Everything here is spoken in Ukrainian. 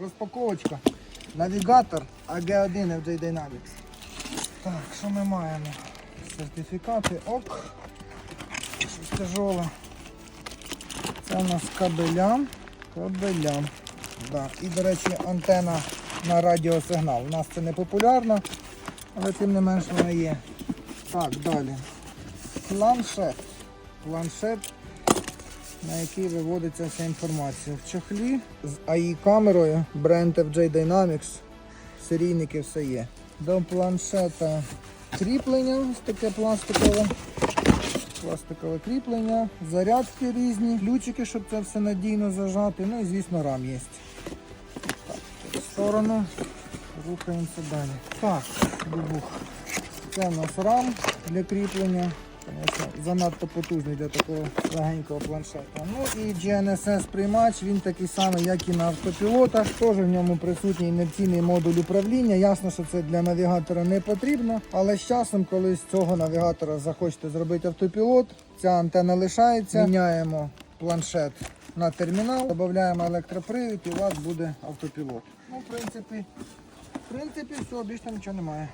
розпаковочка. Навігатор AG1 FJ Dynamics. Так, що ми маємо? Сертифікати, ок. Щось тяжоле. Це у нас кабеля. Кабеля. Да. І, до речі, антена на радіосигнал. У нас це не популярно, але тим не менш вона є. Так, далі. Планшет. Планшет, на який виводиться вся інформація. В чохлі з AI камерою бренд FJ Dynamics. Серійники все є. До планшета кріплення, ось таке пластикове. Пластикове кріплення, зарядки різні, ключики, щоб це все надійно зажати. Ну і звісно рам є. Так, в сторону. Рухаємося далі. Так, бубух. Це у нас рам для кріплення. Звісно, занадто потужний для такого легенького планшета. Ну і GNSS приймач, він такий самий, як і на автопілотах. Теж в ньому присутній інерційний модуль управління. Ясно, що це для навігатора не потрібно, але з часом, коли з цього навігатора захочете зробити автопілот, ця антенна лишається. Міняємо планшет на термінал, додаємо електропривід і у вас буде автопілот. Ну, в принципі, в принципі, все, більше нічого немає.